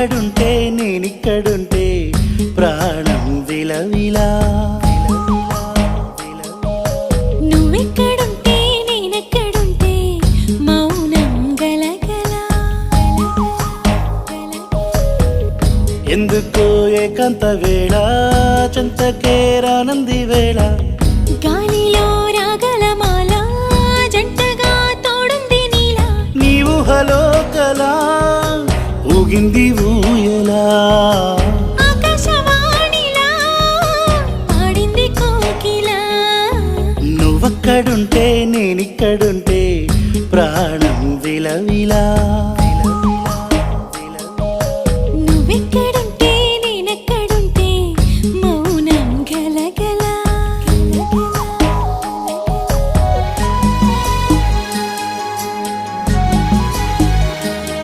నువ్వెక్కడుంటే నేనిక్కడుంటే ప్రాణం విలవిలా. నువ్వెక్కడుంటే నేనెక్కడుంటే మౌనం గలగల. ఎందుకో ఏకాంత వేళ చెంతకే రానంది వేళ. గాలిలో రాగల మాల జంటగా తోడుంది నీలా. నీ ఊహలో కలా ఊగింది ఇక్కడుంటే నేనిక్కడుంటే ప్రాణం విలవిలా.